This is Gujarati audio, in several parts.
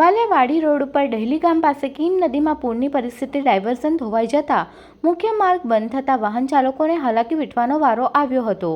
વાલિયાવાડી રોડ ઉપર ડહેલી ગામ પાસે કીમ નદીમાં પૂરની પરિસ્થિતિ ડાયવર્ઝન ધોવાઈ જતા મુખ્ય માર્ગ બંધ થતાં વાહન ચાલકોને હાલાકી વીઠવાનો વારો આવ્યો હતો.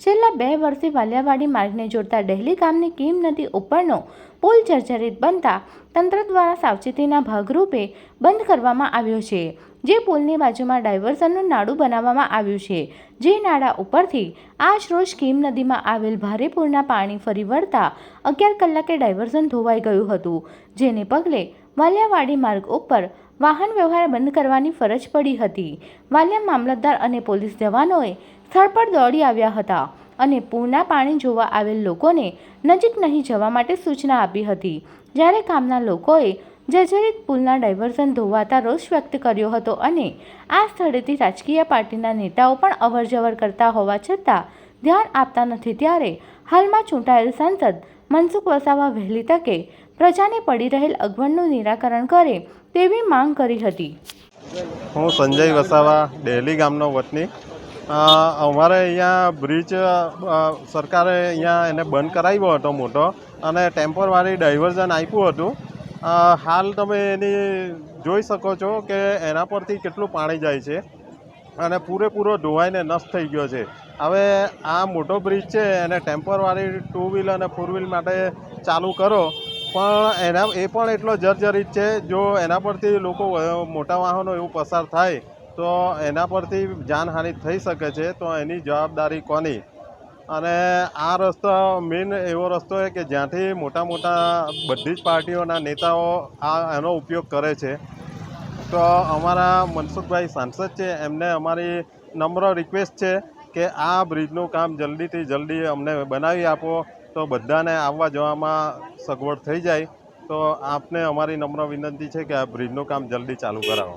છેલ્લા બે વર્ષથી વાલિયાવાડી માર્ગને જોડતા ડહેલી ગામની કીમ નદી ઉપરનો પુલ જર્જરિત બનતા તંત્ર દ્વારા સાવચેતીના ભાગરૂપે બંધ કરવામાં આવ્યો છે. જે પુલની બાજુમાં ડાયવર્ઝનનું નાડું બનાવવામાં આવ્યું છે. જે નાળા ઉપરથી આજ રોજ કીમ નદીમાં આવેલ ભારે પૂરના પાણી ફરી વળતા અગિયાર કલાકે ડાયવર્ઝન ધોવાઈ ગયું હતું. જેને પગલે વાલિયાવાડી માર્ગ ઉપર વાહન વ્યવહાર બંધ કરવાની ફરજ પડી હતી. વાલિયા મામલતદાર અને પોલીસ જવાનોએ સ્થળ પર દોડી આવ્યા હતા. અને પૂરના પાણી જોવા આવેલ લોકોને નજીક નહીં જવા માટે સૂચના આપી હતી. જ્યારે ગામના લોકોએ જર્જરિત પુલના ડાયવર્ઝન ધોવાતા રોષ વ્યક્ત કર્યો હતો અને આ સ્થળેથી રાજકીય પાર્ટીના નેતાઓ પણ અવરજવર કરતા હોવા છતાં ધ્યાન આપતા નથી, ત્યારે હાલમાં ચૂંટાયેલ સાંસદ મનસુખ વસાવા વહેલી તકે પ્રજાને પડી રહેલ અગવડનું નિરાકરણ કરે તેવી માંગ કરી હતી. હું સંજય વસાવા ડેલી ગામનો વતની. અમારે અહીંયા બ્રિજ સરકારે અહીંયા એને બંધ કરાવ્યો હતો મોટો અને ટેમ્પરવાળી ડાયવર્ઝન આપ્યું હતું. હાલ તમે એની જોઈ શકો છો કે એના પરથી કેટલું પાણી જાય છે અને પૂરેપૂરો ધોવાઈને નષ્ટ થઈ ગયો છે. હવે આ મોટો બ્રિજ છે એને ટેમ્પરવાળી ટુ વ્હીલ અને ફોર વ્હીલ માટે ચાલુ કરો. પણ એના, એ પણ એટલો જર્જરિત છે, જો એના પરથી લોકો મોટા વાહનો એવું પસાર થાય તો એના પરથી જાનહાનિ થઈ શકે છે, તો એની જવાબદારી કોની? અને આ રસ્તો મેઇન એવો રસ્તો છે કે જ્યાંથી મોટા મોટા બધી જ પાર્ટીઓના નેતાઓ આ એનો ઉપયોગ કરે છે. તો અમારા મનસુખભાઈ સાંસદ છે, એમને અમારી નમ્ર રિક્વેસ્ટ છે કે આ બ્રિજનું કામ જલ્દીથી જલ્દી અમને બનાવી આપો, તો બધાને આવવા જવામાં સગવડ થઈ જાય. તો આપને અમારી નમ્ર વિનંતી છે કે આ બ્રિજનું કામ જલ્દી ચાલુ કરાવો.